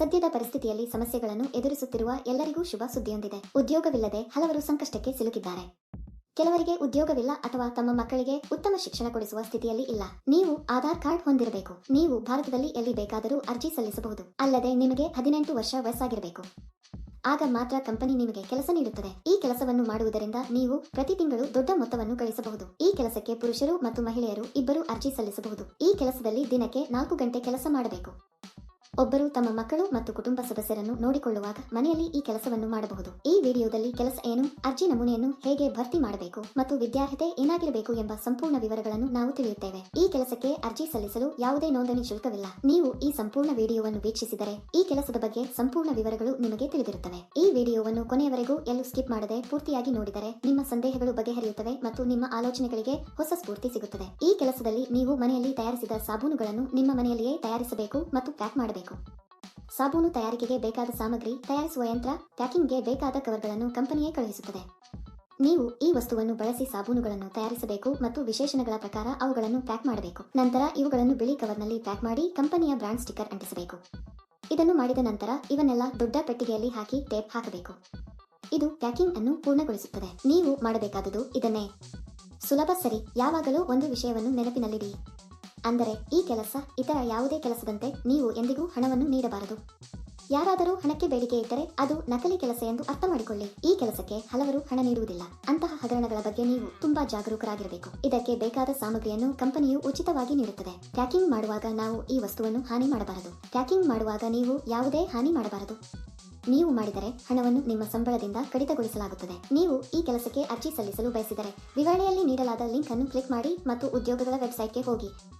ಸದ್ಯದ ಪರಿಸ್ಥಿತಿಯಲ್ಲಿ ಸಮಸ್ಯೆಗಳನ್ನು ಎದುರಿಸುತ್ತಿರುವ ಎಲ್ಲರಿಗೂ ಶುಭ ಸುದ್ದಿಯೊಂದಿದೆ. ಉದ್ಯೋಗವಿಲ್ಲದೆ ಹಲವರು ಸಂಕಷ್ಟಕ್ಕೆ ಸಿಲುಕಿದ್ದಾರೆ. ಕೆಲವರಿಗೆ ಉದ್ಯೋಗವಿಲ್ಲ ಅಥವಾ ತಮ್ಮ ಮಕ್ಕಳಿಗೆ ಉತ್ತಮ ಶಿಕ್ಷಣ ಕೊಡಿಸುವ ಸ್ಥಿತಿಯಲ್ಲಿ ಇಲ್ಲ. ನೀವು ಆಧಾರ್ ಕಾರ್ಡ್ ಹೊಂದಿರಬೇಕು. ನೀವು ಭಾರತದಲ್ಲಿ ಎಲ್ಲಿ ಬೇಕಾದರೂ ಅರ್ಜಿ ಸಲ್ಲಿಸಬಹುದು. ಅಲ್ಲದೆ ನಿಮಗೆ ಹದಿನೆಂಟು ವರ್ಷ ವಯಸ್ಸಾಗಿರಬೇಕು. ಆಗ ಮಾತ್ರ ಕಂಪನಿ ನಿಮಗೆ ಕೆಲಸ ನೀಡುತ್ತದೆ. ಈ ಕೆಲಸವನ್ನು ಮಾಡುವುದರಿಂದ ನೀವು ಪ್ರತಿ ತಿಂಗಳು ದೊಡ್ಡ ಮೊತ್ತವನ್ನು ಗಳಿಸಬಹುದು. ಈ ಕೆಲಸಕ್ಕೆ ಪುರುಷರು ಮತ್ತು ಮಹಿಳೆಯರು ಇಬ್ಬರು ಅರ್ಜಿ ಸಲ್ಲಿಸಬಹುದು. ಈ ಕೆಲಸದಲ್ಲಿ ದಿನಕ್ಕೆ ನಾಲ್ಕು ಗಂಟೆ ಕೆಲಸ ಮಾಡಬೇಕು. ಒಬ್ಬರು ತಮ್ಮ ಮಕ್ಕಳು ಮತ್ತು ಕುಟುಂಬ ಸದಸ್ಯರನ್ನು ನೋಡಿಕೊಳ್ಳುವಾಗ ಮನೆಯಲ್ಲಿ ಈ ಕೆಲಸವನ್ನು ಮಾಡಬಹುದು. ಈ ವಿಡಿಯೋದಲ್ಲಿ ಕೆಲಸ ಏನು, ಅರ್ಜಿ ನಮೂನೆಯನ್ನು ಹೇಗೆ ಭರ್ತಿ ಮಾಡಬೇಕು ಮತ್ತು ವಿದ್ಯಾರ್ಹತೆ ಏನಾಗಿರಬೇಕು ಎಂಬ ಸಂಪೂರ್ಣ ವಿವರಗಳನ್ನು ನಾವು ತಿಳಿಯುತ್ತೇವೆ. ಈ ಕೆಲಸಕ್ಕೆ ಅರ್ಜಿ ಸಲ್ಲಿಸಲು ಯಾವುದೇ ನೋಂದಣಿ ಶುಲ್ಕವಿಲ್ಲ. ನೀವು ಈ ಸಂಪೂರ್ಣ ವಿಡಿಯೋವನ್ನು ವೀಕ್ಷಿಸಿದರೆ ಈ ಕೆಲಸದ ಬಗ್ಗೆ ಸಂಪೂರ್ಣ ವಿವರಗಳು ನಿಮಗೆ ತಿಳಿದಿರುತ್ತವೆ. ಈ ವಿಡಿಯೋವನ್ನು ಕೊನೆಯವರೆಗೂ ಎಲ್ಲೂ ಸ್ಕಿಪ್ ಮಾಡದೆ ಪೂರ್ತಿಯಾಗಿ ನೋಡಿದರೆ ನಿಮ್ಮ ಸಂದೇಹಗಳು ಬಗೆಹರಿಯುತ್ತವೆ ಮತ್ತು ನಿಮ್ಮ ಆಲೋಚನೆಗಳಿಗೆ ಹೊಸ ಸ್ಫೂರ್ತಿ ಸಿಗುತ್ತದೆ. ಈ ಕೆಲಸದಲ್ಲಿ ನೀವು ಮನೆಯಲ್ಲಿ ತಯಾರಿಸಿದ ಸಾಬೂನುಗಳನ್ನು ನಿಮ್ಮ ಮನೆಯಲ್ಲಿಯೇ ತಯಾರಿಸಬೇಕು ಮತ್ತು ಪ್ಯಾಕ್ ಮಾಡಬೇಕು. ಸಾಬೂನು ತಯಾರಿಕೆಗೆ ಬೇಕಾದ ಸಾಮಗ್ರಿ, ತಯಾರಿಸುವ ಯಂತ್ರ, ಪ್ಯಾಕಿಂಗ್ಗೆ ಬೇಕಾದ ಕವರ್ಗಳನ್ನು ಕಂಪನಿಯೇ ಕಳುಹಿಸುತ್ತದೆ. ನೀವು ಈ ವಸ್ತುವನ್ನು ಬಳಸಿ ಸಾಬೂನುಗಳನ್ನು ತಯಾರಿಸಬೇಕು ಮತ್ತು ವಿಶೇಷಣಗಳ ಪ್ರಕಾರ ಅವುಗಳನ್ನು ಪ್ಯಾಕ್ ಮಾಡಬೇಕು. ನಂತರ ಇವುಗಳನ್ನು ಬಿಳಿ ಕವರ್ನಲ್ಲಿ ಪ್ಯಾಕ್ ಮಾಡಿ ಕಂಪನಿಯ ಬ್ರಾಂಡ್ ಸ್ಟಿಕ್ಕರ್ ಅಂಟಿಸಬೇಕು. ಇದನ್ನು ಮಾಡಿದ ನಂತರ ಇವನ್ನೆಲ್ಲ ದೊಡ್ಡ ಪೆಟ್ಟಿಗೆಯಲ್ಲಿ ಹಾಕಿ ಟೇಪ್ ಹಾಕಬೇಕು. ಇದು ಪ್ಯಾಕಿಂಗ್ ಅನ್ನು ಪೂರ್ಣಗೊಳಿಸುತ್ತದೆ. ನೀವು ಮಾಡಬೇಕಾದುದು ಇದನ್ನೇ. ಸುಲಭ ಸರಿ. ಯಾವಾಗಲೂ ಒಂದು ವಿಷಯವನ್ನು ನೆನಪಿನಲ್ಲಿಡಿ. ಅಂದರೆ ಈ ಕೆಲಸ ಇತರ ಯಾವುದೇ ಕೆಲಸದಂತೆ ನೀವು ಎಂದಿಗೂ ಹಣವನ್ನು ನೀಡಬಾರದು. ಯಾರಾದರೂ ಹಣಕ್ಕೆ ಬೇಡಿಕೆ ಇದ್ದರೆ ಅದು ನಕಲಿ ಕೆಲಸ ಎಂದು ಅರ್ಥ ಮಾಡಿಕೊಳ್ಳಿ ಈ ಕೆಲಸಕ್ಕೆ ಹಲವರು ಹಣ ನೀಡುವುದಿಲ್ಲ. ಅಂತಹ ಹಗರಣಗಳ ಬಗ್ಗೆ ನೀವು ತುಂಬಾ ಜಾಗರೂಕರಾಗಿರಬೇಕು. ಇದಕ್ಕೆ ಬೇಕಾದ ಸಾಮಗ್ರಿಯನ್ನು ಕಂಪನಿಯು ಉಚಿತವಾಗಿ ನೀಡುತ್ತದೆ. ಪ್ಯಾಕಿಂಗ್ ಮಾಡುವಾಗ ನಾವು ಈ ವಸ್ತುವನ್ನು ಹಾನಿ ಮಾಡಬಾರದು. ಪ್ಯಾಕಿಂಗ್ ಮಾಡುವಾಗ ನೀವು ಯಾವುದೇ ಹಾನಿ ಮಾಡಬಾರದು. ನೀವು ಮಾಡಿದರೆ ಹಣವನ್ನು ನಿಮ್ಮ ಸಂಬಳದಿಂದ ಕಡಿತಗೊಳಿಸಲಾಗುತ್ತದೆ. ನೀವು ಈ ಕೆಲಸಕ್ಕೆ ಅರ್ಜಿ ಸಲ್ಲಿಸಲು ಬಯಸಿದರೆ ವಿವರಣೆಯಲ್ಲಿ ನೀಡಲಾದ ಲಿಂಕ್ ಅನ್ನು ಕ್ಲಿಕ್ ಮಾಡಿ ಮತ್ತು ಉದ್ಯೋಗಗಳ ವೆಬ್ಸೈಟ್ಗೆ ಹೋಗಿ.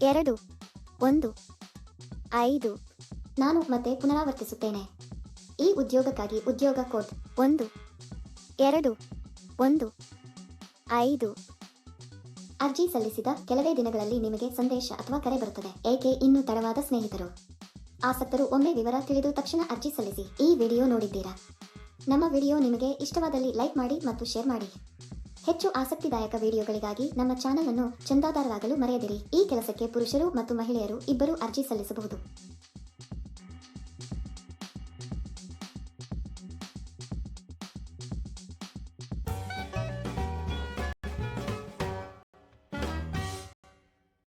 ಎರಡು, ಒಂದು, ಐದು. ನಾನು ಮತ್ತೆ ಪುನರಾವರ್ತಿಸುತ್ತೇನೆ. ಈ ಉದ್ಯೋಗಕ್ಕಾಗಿ ಉದ್ಯೋಗ ಕೋಡ್ ಒಂದು, ಎರಡು, ಒಂದು, ಐದು. ಅರ್ಜಿ ಸಲ್ಲಿಸಿದ ಕೆಲವೇ ದಿನಗಳಲ್ಲಿ ನಿಮಗೆ ಸಂದೇಶ ಅಥವಾ ಕರೆ ಬರುತ್ತದೆ. ಏಕೆ ಇನ್ನೂ ತಡವಾದ ಸ್ನೇಹಿತರು? ಆಸಕ್ತರು ಒಮ್ಮೆ ವಿವರ ತಿಳಿದು ತಕ್ಷಣ ಅರ್ಜಿ ಸಲ್ಲಿಸಿ. ಈ ವಿಡಿಯೋ ನೋಡಿದ್ದೀರಾ? ನಮ್ಮ ವಿಡಿಯೋ ನಿಮಗೆ ಇಷ್ಟವಾದಲ್ಲಿ ಲೈಕ್ ಮಾಡಿ ಮತ್ತು ಶೇರ್ ಮಾಡಿ. ಹೆಚ್ಚು ಆಸಕ್ತಿದಾಯಕ ವಿಡಿಯೋಗಳಿಗಾಗಿ ನಮ್ಮ ಚಾನಲ್ ಅನ್ನು ಚಂದಾದಾರರಾಗಲು ಮರೆಯದಿರಿ. ಈ ಕೆಲಸಕ್ಕೆ ಪುರುಷರು ಮತ್ತು ಮಹಿಳೆಯರು ಇಬ್ಬರು ಅರ್ಜಿ ಸಲ್ಲಿಸಬಹುದು.